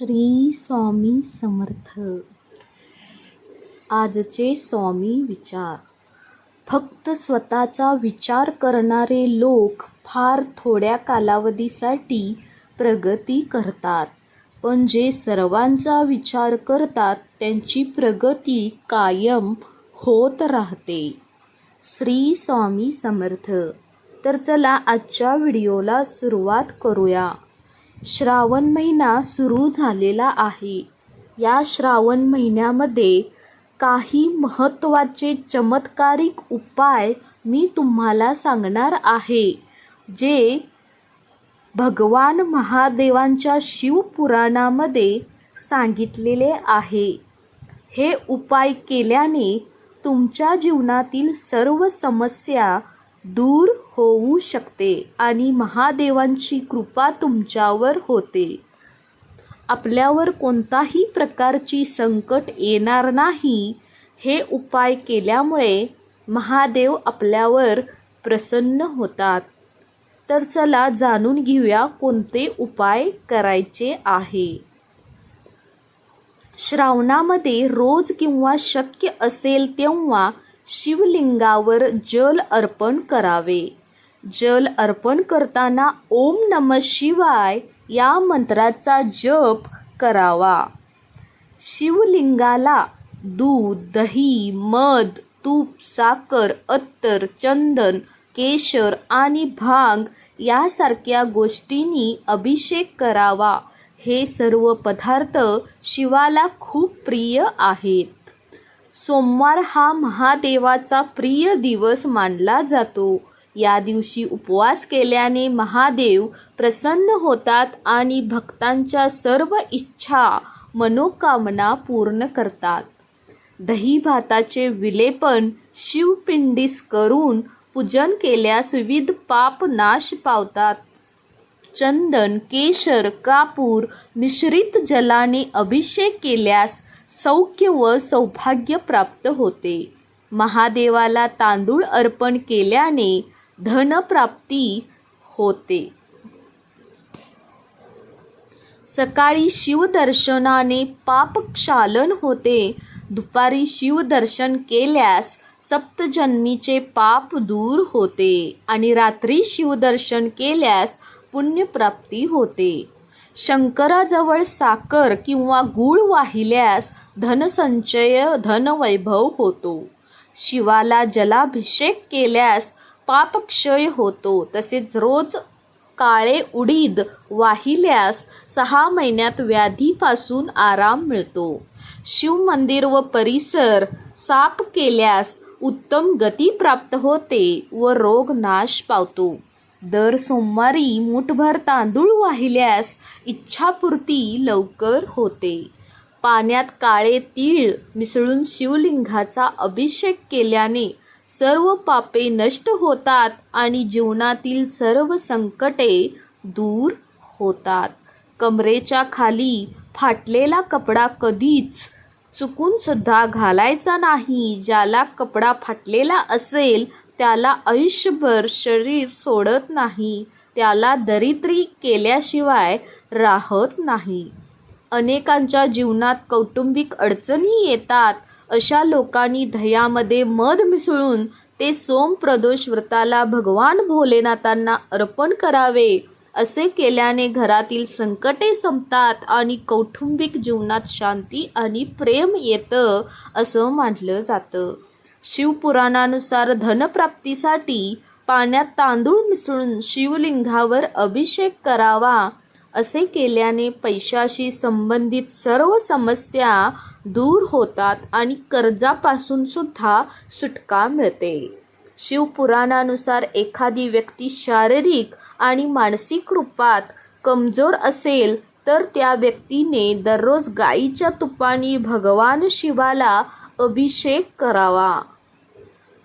श्री स्वामी समर्थ. आजचे स्वामी विचार. फक्त स्वतःचा विचार करणारे लोक फार थोड्या कालावधीसाठी प्रगती करतात. पण जे सर्वांचा विचार करतात त्यांची प्रगती कायम होत राहते. श्री स्वामी समर्थ. तर चला आजच्या व्हिडिओला सुरुवात करूया. श्रावण महिना सुरू झालेला आहे. या श्रावण महिन्यामध्ये काही महत्त्वाचे चमत्कारिक उपाय मी तुम्हाला सांगणार आहे जे भगवान महादेवांच्या शिवपुराणामध्ये सांगितलेले आहे. हे उपाय केल्याने तुमच्या जीवनातील सर्व समस्या दूर होऊ शकते आणि महादेवांची कृपा तुमच्यावर होते. आपल्यावर कोणताही प्रकारची संकट येणार नाही. हे उपाय केल्यामुळे महादेव आपल्यावर प्रसन्न होतात. तर चला जाणून घेऊया कोणते उपाय करायचे आहे. श्रावणामध्ये रोज किंवा शक्य असेल तेव्हा शिवलिंगावर जल अर्पण करावे. जल अर्पण करताना ओम नम शिवाय या मंत्राचा जप करावा. शिवलिंगाला दूध दही मध तूप साखर अत्तर चंदन केशर आणि भांग यासारख्या गोष्टींनी अभिषेक करावा. हे सर्व पदार्थ शिवाला खूप प्रिय आहेत. सोमवार हा महादेवाचा प्रिय दिवस मानला जातो. या दिवशी उपवास केल्याने महादेव प्रसन्न होतात आणि भक्तांच्या सर्व इच्छा मनोकामना पूर्ण करतात. दही भाताचे विलेपन शिवपिंडीस करून पूजन केल्यास विविध पाप नाश पावतात. चंदन केशर कापूर मिश्रित जलाने अभिषेक केल्यास सौख्य व सौभाग्य प्राप्त होते. महादेवाला तांदूळ अर्पण केल्याने धनप्राप्ती होते. सकाळी शिवदर्शनाने पापक्षालन होते. दुपारी शिवदर्शन केल्यास सप्तजन्मीचे पाप दूर होते आणि रात्री शिवदर्शन केल्यास पुण्यप्राप्ती होते. शंकराजवळ साखर किंवा गूळ वाहिल्यास धनसंचय धनवैभव होतो. शिवाला जलाभिषेक केल्यास पापक्षय होतो. तसेच रोज काळे उडीद वाहिल्यास सहा महिन्यात व्याधीपासून आराम मिळतो. शिवमंदिर व परिसर साप केल्यास उत्तम गती प्राप्त होते व रोग नाश पावतो. दर सोमवारी मुठभर तांदूळ वाहिल्यास इच्छापूर्ती लवकर होते. पाण्यात काळे तीळ मिसळून शिवलिंगाचा अभिषेक केल्याने सर्व पापे नष्ट होतात आणि जीवनातील सर्व संकटे दूर होतात. कमरेच्या खाली फाटलेला कपडा कधीच चुकून सुद्धा घालायचा नाही. ज्याला कपडा फाटलेला असेल त्याला आयुष्यभर शरीर सोडत नाही त्याला दरिद्री केल्याशिवाय राहत नाही. अनेकांच्या जीवनात कौटुंबिक अडचणी येतात. अशा लोकांनी दह्यामध्ये मध मिसळून ते सोम प्रदोष व्रताला भगवान भोलेनाथांना अर्पण करावे. असे केल्याने घरातील संकटे संपतात आणि कौटुंबिक जीवनात शांती आणि प्रेम येतं असं मानलं जातं. शिवपुराणानुसार धनप्राप्तीसाठी पाण्यात तांदूळ मिसळून शिवलिंगावर अभिषेक करावा असे केल्याने पैशाशी संबंधित सर्व समस्या दूर होतात आणि कर्जापासून सुद्धा सुटका मिळते. शिवपुराणानुसार एखादी व्यक्ती शारीरिक आणि मानसिक रूपात कमजोर असेल तर त्या व्यक्तीने दररोज गाईच्या तुपाने भगवान शिवाला अभिषेक करावा.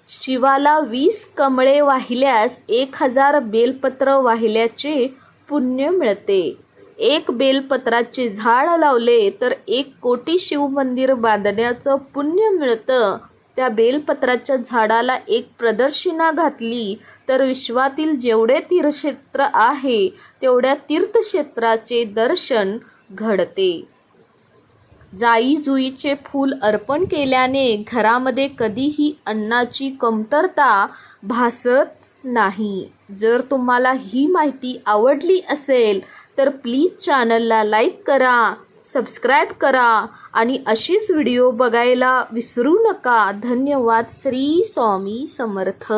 शिवाला वीस कमळे वाहिल्यास एक हजार बेलपत्र वाहिल्याचे पुण्य मिळते. एक बेलपत्राचे झाड लावले तर एक कोटी शिवमंदिर बांधण्याचं पुण्य मिळतं. त्या बेलपत्राच्या झाडाला एक प्रदर्शिना घातली तर विश्वातील जेवढे तीर्थक्षेत्र आहे तेवढ्या तीर्थक्षेत्राचे दर्शन घडते. जाई जुईचे फूल अर्पण केल्याने घरामध्ये कधीही अन्नाची कमतरता भासत नाही. जर तुम्हाला ही माहिती आवडली असेल तर प्लीज चॅनलला लाईक करा सबस्क्राईब करा आणि अशीच व्हिडिओ बघायला विसरू नका. धन्यवाद. श्री स्वामी समर्थ.